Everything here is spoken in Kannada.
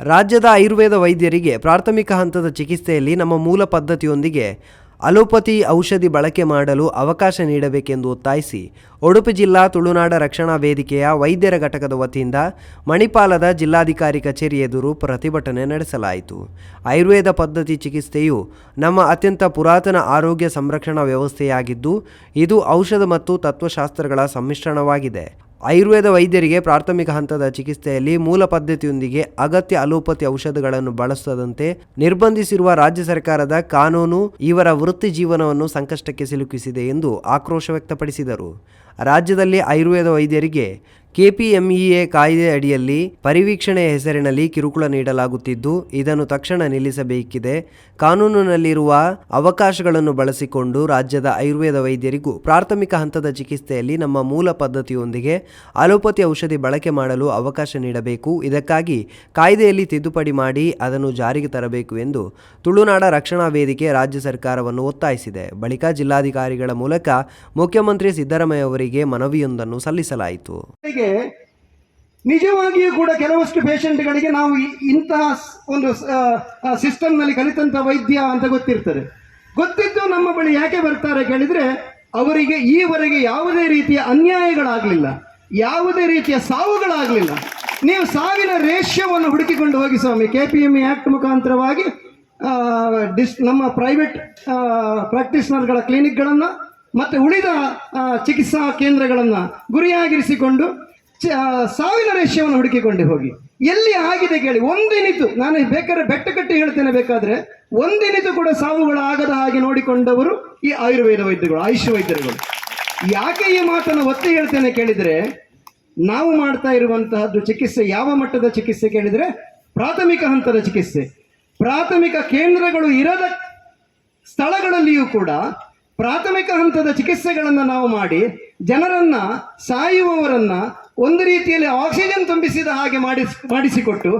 ರಾಜ್ಯದ ಆಯುರ್ವೇದ ವೈದ್ಯರಿಗೆ ಪ್ರಾಥಮಿಕ ಹಂತದ ಚಿಕಿತ್ಸೆಯಲ್ಲಿ ನಮ್ಮ ಮೂಲ ಪದ್ಧತಿಯೊಂದಿಗೆ ಅಲೋಪತಿ ಔಷಧಿ ಬಳಕೆ ಮಾಡಲು ಅವಕಾಶ ನೀಡಬೇಕೆಂದು ಒತ್ತಾಯಿಸಿ ಉಡುಪಿ ಜಿಲ್ಲಾ ತುಳುನಾಡ ರಕ್ಷಣಾ ವೇದಿಕೆಯ ವೈದ್ಯರ ಘಟಕದ ವತಿಯಿಂದ ಮಣಿಪಾಲದ ಜಿಲ್ಲಾಧಿಕಾರಿ ಕಚೇರಿ ಎದುರು ಪ್ರತಿಭಟನೆ ನಡೆಸಲಾಯಿತು. ಆಯುರ್ವೇದ ಪದ್ಧತಿ ಚಿಕಿತ್ಸೆಯು ನಮ್ಮ ಅತ್ಯಂತ ಪುರಾತನ ಆರೋಗ್ಯ ಸಂರಕ್ಷಣಾ ವ್ಯವಸ್ಥೆಯಾಗಿದ್ದು, ಇದು ಔಷಧ ಮತ್ತು ತತ್ವಶಾಸ್ತ್ರಗಳ ಸಮ್ಮಿಶ್ರಣವಾಗಿದೆ. ಆಯುರ್ವೇದ ವೈದ್ಯರಿಗೆ ಪ್ರಾಥಮಿಕ ಹಂತದ ಚಿಕಿತ್ಸೆಯಲ್ಲಿ ಮೂಲ ಪದ್ಧತಿಯೊಂದಿಗೆ ಅಗತ್ಯ ಅಲೋಪತಿ ಔಷಧಗಳನ್ನು ಬಳಸದಂತೆ ನಿರ್ಬಂಧಿಸಿರುವ ರಾಜ್ಯ ಸರ್ಕಾರದ ಕಾನೂನು ಇವರ ವೃತ್ತಿ ಜೀವನವನ್ನು ಸಂಕಷ್ಟಕ್ಕೆ ಸಿಲುಕಿಸಿದೆ ಎಂದು ಆಕ್ರೋಶ ವ್ಯಕ್ತಪಡಿಸಿದರು. ರಾಜ್ಯದಲ್ಲಿ ಆಯುರ್ವೇದ ವೈದ್ಯರಿಗೆ ಕೆಪಿಎಂಇಎ ಕಾಯ್ದೆ ಅಡಿಯಲ್ಲಿ ಪರಿವೀಕ್ಷಣೆಯ ಹೆಸರಿನಲ್ಲಿ ಕಿರುಕುಳ ನೀಡಲಾಗುತ್ತಿದ್ದು, ಇದನ್ನು ತಕ್ಷಣ ನಿಲ್ಲಿಸಬೇಕಿದೆ. ಕಾನೂನಿನಲ್ಲಿರುವ ಅವಕಾಶಗಳನ್ನು ಬಳಸಿಕೊಂಡು ರಾಜ್ಯದ ಆಯುರ್ವೇದ ವೈದ್ಯರಿಗೂ ಪ್ರಾಥಮಿಕ ಹಂತದ ಚಿಕಿತ್ಸೆಯಲ್ಲಿ ನಮ್ಮ ಮೂಲ ಪದ್ಧತಿಯೊಂದಿಗೆ ಅಲೋಪತಿ ಔಷಧಿ ಬಳಕೆ ಮಾಡಲು ಅವಕಾಶ ನೀಡಬೇಕು. ಇದಕ್ಕಾಗಿ ಕಾಯ್ದೆಯಲ್ಲಿ ತಿದ್ದುಪಡಿ ಮಾಡಿ ಅದನ್ನು ಜಾರಿಗೆ ತರಬೇಕು ಎಂದು ತುಳುನಾಡ ರಕ್ಷಣಾ ವೇದಿಕೆ ರಾಜ್ಯ ಸರ್ಕಾರವನ್ನು ಒತ್ತಾಯಿಸಿದೆ. ಬಳಿಕ ಜಿಲ್ಲಾಧಿಕಾರಿಗಳ ಮೂಲಕ ಮುಖ್ಯಮಂತ್ರಿ ಸಿದ್ದರಾಮಯ್ಯ ಅವರಿಗೆ ಮನವಿಯೊಂದನ್ನು ಸಲ್ಲಿಸಲಾಯಿತು. ನಿಜವಾಗಿಯೂ ಕೂಡ ಕೆಲವಷ್ಟು ಪೇಷಂಟ್ಗಳಿಗೆ ನಾವು ಇಂತಹ ಒಂದು ಒಂದು ಸಿಸ್ಟಮ್ನಲ್ಲಿ ಕಲಿತಂಥ ವೈದ್ಯ ಅಂತ ಗೊತ್ತಿರ್ತದೆ. ಗೊತ್ತಿದ್ದು ನಮ್ಮ ಬಳಿ ಯಾಕೆ ಬರ್ತಾರೆ ಕೇಳಿದ್ರೆ, ಅವರಿಗೆ ಈವರೆಗೆ ಯಾವುದೇ ರೀತಿಯ ಅನ್ಯಾಯಗಳಾಗಲಿಲ್ಲ. ಯಾವುದೇ ರೀತಿಯ ಸಾವುಗಳಾಗಲಿಲ್ಲ. ನೀವು ಸಾವಿನ ರೇಷ್ಯವನ್ನು ಹುಡುಕಿಕೊಂಡು ಹೋಗಿ ಸ್ವಾಮಿ ಕೆ ಪಿ ಎಂ ಆ್ಯಕ್ಟ್ ಮುಖಾಂತರವಾಗಿ ಡಿಸ್, ನಮ್ಮ ಪ್ರೈವೇಟ್ ಪ್ರಾಕ್ಟೀಸ್ನರ್ಗಳ ಕ್ಲಿನಿಕ್ಗಳನ್ನು ಮತ್ತು ಉಳಿದ ಚಿಕಿತ್ಸಾ ಕೇಂದ್ರಗಳನ್ನು ಗುರಿಯಾಗಿರಿಸಿಕೊಂಡು ಸಾವಿನ ರೇಷ್ಯವನ್ನು ಹುಡುಕಿಕೊಂಡು ಹೋಗಿ. ಎಲ್ಲಿ ಆಗಿದೆ ಕೇಳಿ, ಒಂದಿನಿತು, ನಾನು ಬೇಕಾದ್ರೆ ಬೆಟ್ಟ ಕಟ್ಟಿ ಹೇಳ್ತೇನೆ ಬೇಕಾದ್ರೆ, ಒಂದಿನಿತು ಕೂಡ ಸಾವುಗಳು ಆಗದ ಹಾಗೆ ನೋಡಿಕೊಂಡವರು ಈ ಆಯುರ್ವೇದ ವೈದ್ಯಗಳು ಆಯುಷ್ ವೈದ್ಯರುಗಳು. ಯಾಕೆ ಈ ಮಾತನ್ನು ಒತ್ತಿ ಹೇಳ್ತೇನೆ ಕೇಳಿದರೆ, ನಾವು ಮಾಡ್ತಾ ಇರುವಂತಹದ್ದು ಚಿಕಿತ್ಸೆ, ಯಾವ ಮಟ್ಟದ ಚಿಕಿತ್ಸೆ ಕೇಳಿದರೆ, ಪ್ರಾಥಮಿಕ ಹಂತದ ಚಿಕಿತ್ಸೆ. ಪ್ರಾಥಮಿಕ ಕೇಂದ್ರಗಳು ಇರದ ಸ್ಥಳಗಳಲ್ಲಿಯೂ ಕೂಡ ಪ್ರಾಥಮಿಕ ಹಂತದ ಚಿಕಿತ್ಸೆಗಳನ್ನು ನಾವು ಮಾಡಿ, ಜನರನ್ನು ಸಾಯುವವರನ್ನ ಒಂದು ರೀತಿಯಲ್ಲಿ ಆಕ್ಸಿಜನ್ ತುಂಬಿಸಿದ ಹಾಗೆ ಮಾಡಿಸಿ ಮಾಡಿಸಿಕೊಟ್ಟು